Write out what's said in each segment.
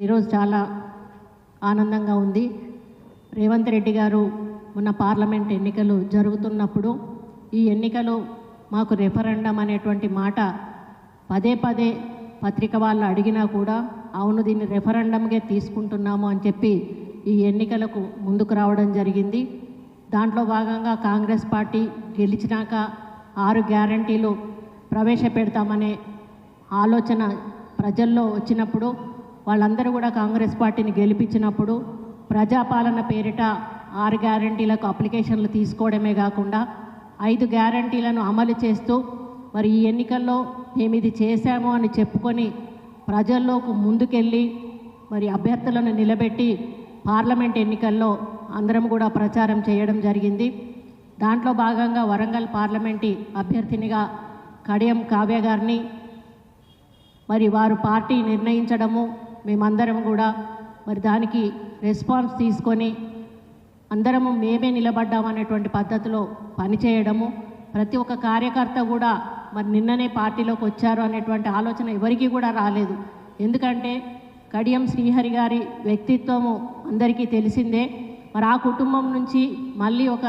ఈరోజు చాలా ఆనందంగా ఉంది. రేవంత్ రెడ్డి గారు ఉన్న పార్లమెంట్ ఎన్నికలు జరుగుతున్నప్పుడు ఈ ఎన్నికలు మాకు రెఫరెండం అనేటువంటి మాట పదే పదే పత్రిక వాళ్ళు అడిగినా కూడా అవును దీన్ని రెఫరెండంగా తీసుకుంటున్నాము అని చెప్పి ఈ ఎన్నికలకు ముందుకు రావడం జరిగింది. దాంట్లో భాగంగా కాంగ్రెస్ పార్టీ గెలిచినాక ఆరు గ్యారంటీలు ప్రవేశపెడతామనే ఆలోచన ప్రజల్లో వచ్చినప్పుడు వాళ్ళందరూ కూడా కాంగ్రెస్ పార్టీని గెలిపించినప్పుడు ప్రజాపాలన పేరిట ఆరు గ్యారంటీలకు అప్లికేషన్లు తీసుకోవడమే కాకుండా ఐదు గ్యారంటీలను అమలు చేస్తూ మరి ఈ ఎన్నికల్లో మేము ఇది చేశాము అని చెప్పుకొని ప్రజల్లోకి ముందుకెళ్ళి మరి అభ్యర్థులను నిలబెట్టి పార్లమెంట్ ఎన్నికల్లో అందరం కూడా ప్రచారం చేయడం జరిగింది. దాంట్లో భాగంగా వరంగల్ పార్లమెంటు అభ్యర్థినిగా కడియం కావ్య గారిని మరి వారు పార్టీ నిర్ణయించడము మేమందరం కూడా మరి దానికి రెస్పాన్స్ తీసుకొని అందరము మేమే నిలబడ్డామనేటువంటి పద్ధతిలో పనిచేయడము ప్రతి ఒక్క కార్యకర్త కూడా మరి నిన్ననే పార్టీలోకి వచ్చారు అనేటువంటి ఆలోచన ఎవరికీ కూడా రాలేదు. ఎందుకంటే కడియం శ్రీహరి గారి వ్యక్తిత్వము అందరికీ తెలిసిందే. మరి ఆ కుటుంబం నుంచి మళ్ళీ ఒక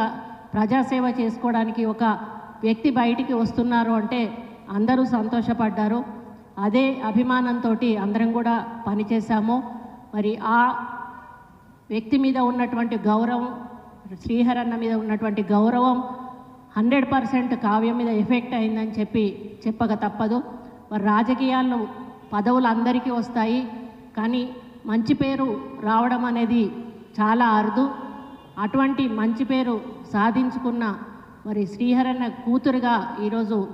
ప్రజాసేవ చేసుకోవడానికి ఒక వ్యక్తి బయటికి వస్తున్నారు అంటే అందరూ సంతోషపడ్డారు. అదే అభిమానంతో అందరం కూడా పనిచేశాము. మరి ఆ వ్యక్తి మీద ఉన్నటువంటి గౌరవం శ్రీహరన్న మీద ఉన్నటువంటి గౌరవం హండ్రెడ్ పర్సెంట్ కావ్యం మీద ఎఫెక్ట్ అయిందని చెప్పి చెప్పక తప్పదు. మరి రాజకీయాల్లో పదవులు అందరికీ వస్తాయి. కానీ మంచి పేరు రావడం అనేది చాలా అరుదు. అటువంటి మంచి పేరు సాధించుకున్న మరి శ్రీహరన్న కూతురుగా ఈరోజు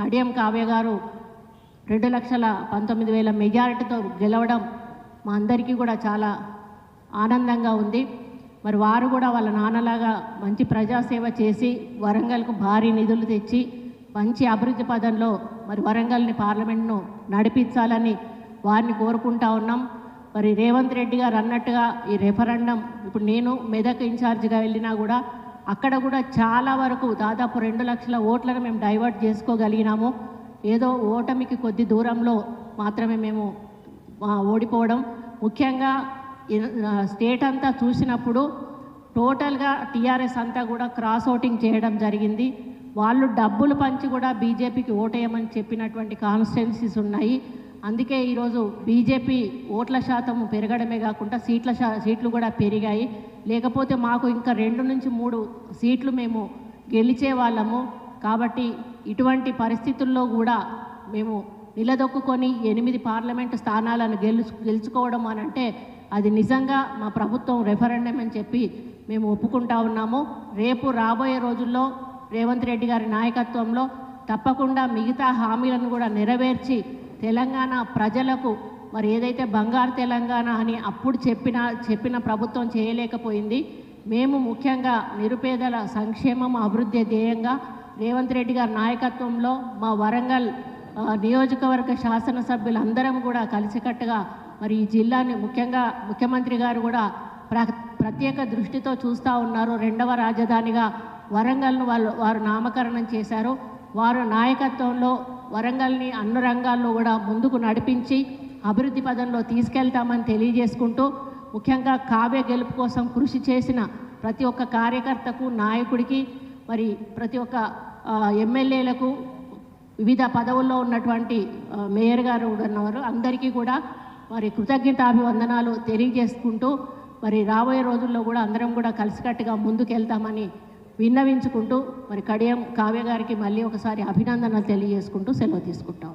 కడియం కావ్య గారు రెండు లక్షల పంతొమ్మిది వేల మెజారిటీతో గెలవడం మా అందరికీ కూడా చాలా ఆనందంగా ఉంది. మరి వారు కూడా వాళ్ళ నాన్నలాగా మంచి ప్రజాసేవ చేసి వరంగల్కు భారీ నిధులు తెచ్చి మంచి అభివృద్ధి పదంలో మరి వరంగల్ని పార్లమెంట్ను నడిపించాలని వారిని కోరుకుంటా ఉన్నాం. మరి రేవంత్ రెడ్డి గారు అన్నట్టుగా ఈ రెఫరెండం ఇప్పుడు నేను మెదక్ ఇన్ఛార్జిగా వెళ్ళినా కూడా అక్కడ కూడా చాలా వరకు దాదాపు రెండు లక్షల ఓట్లను మేము డైవర్ట్ చేసుకోగలిగినాము. ఏదో ఓటమికి కొద్ది దూరంలో మాత్రమే మేము ఓడిపోవడం. ముఖ్యంగా స్టేట్ అంతా చూసినప్పుడు టోటల్గా టీఆర్ఎస్ అంతా కూడా క్రాస్ ఓటింగ్ చేయడం జరిగింది. వాళ్ళు డబ్బులు పంచి కూడా బీజేపీకి ఓటేయమని చెప్పినటువంటి కాన్స్టిట్యున్సీస్ ఉన్నాయి. అందుకే ఈరోజు బీజేపీ ఓట్ల శాతం పెరగడమే కాకుండా సీట్ల శా సీట్లు కూడా పెరిగాయి. లేకపోతే మాకు ఇంకా రెండు నుంచి మూడు సీట్లు మేము గెలిచే వాళ్ళము. కాబట్టి ఇటువంటి పరిస్థితుల్లో కూడా మేము నిలదొక్కుకొని ఎనిమిది పార్లమెంటు స్థానాలను గెలుచు గెలుచుకోవడం అని అంటే అది నిజంగా మా ప్రభుత్వం రెఫరెండం అని చెప్పి మేము ఒప్పుకుంటా ఉన్నాము. రేపు రాబోయే రోజుల్లో రేవంత్ రెడ్డి గారి నాయకత్వంలో తప్పకుండా మిగతా హామీలను కూడా నెరవేర్చి తెలంగాణ ప్రజలకు మరి ఏదైతే బంగారు తెలంగాణ అని అప్పుడు చెప్పిన చెప్పిన ప్రభుత్వం చేయలేకపోయింది. మేము ముఖ్యంగా నిరుపేదల సంక్షేమం అభివృద్ధి ధ్యేయంగా రేవంత్ రెడ్డి గారి నాయకత్వంలో మా వరంగల్ నియోజకవర్గ శాసనసభ్యులందరం కూడా కలిసికట్టుగా మరి ఈ జిల్లాని ముఖ్యంగా ముఖ్యమంత్రి గారు కూడా ప్ర ప్రత్యేక దృష్టితో చూస్తూ ఉన్నారు. రెండవ రాజధానిగా వరంగల్ను వాళ్ళు వారు నామకరణం చేశారు. వారు నాయకత్వంలో వరంగల్ని అన్ని రంగాల్లో కూడా ముందుకు నడిపించి అభివృద్ధి పదంలో తీసుకెళ్తామని తెలియజేసుకుంటూ ముఖ్యంగా కావ్య గెలుపు కోసం కృషి చేసిన ప్రతి ఒక్క కార్యకర్తకు నాయకుడికి మరి ప్రతి ఒక్క ఎమ్మెల్యేలకు వివిధ పదవుల్లో ఉన్నటువంటి మేయర్ గారు ఉన్నవారు అందరికీ కూడా మరి కృతజ్ఞతాభివందనాలు తెలియజేసుకుంటూ మరి రాబోయే రోజుల్లో కూడా అందరం కూడా కలిసికట్టుగా ముందుకెళ్తామని విన్నవించుకుంటూ మరి కడియం కావ్య గారికి మళ్ళీ ఒకసారి అభినందనలు తెలియజేసుకుంటూ సెలవు తీసుకుంటాం.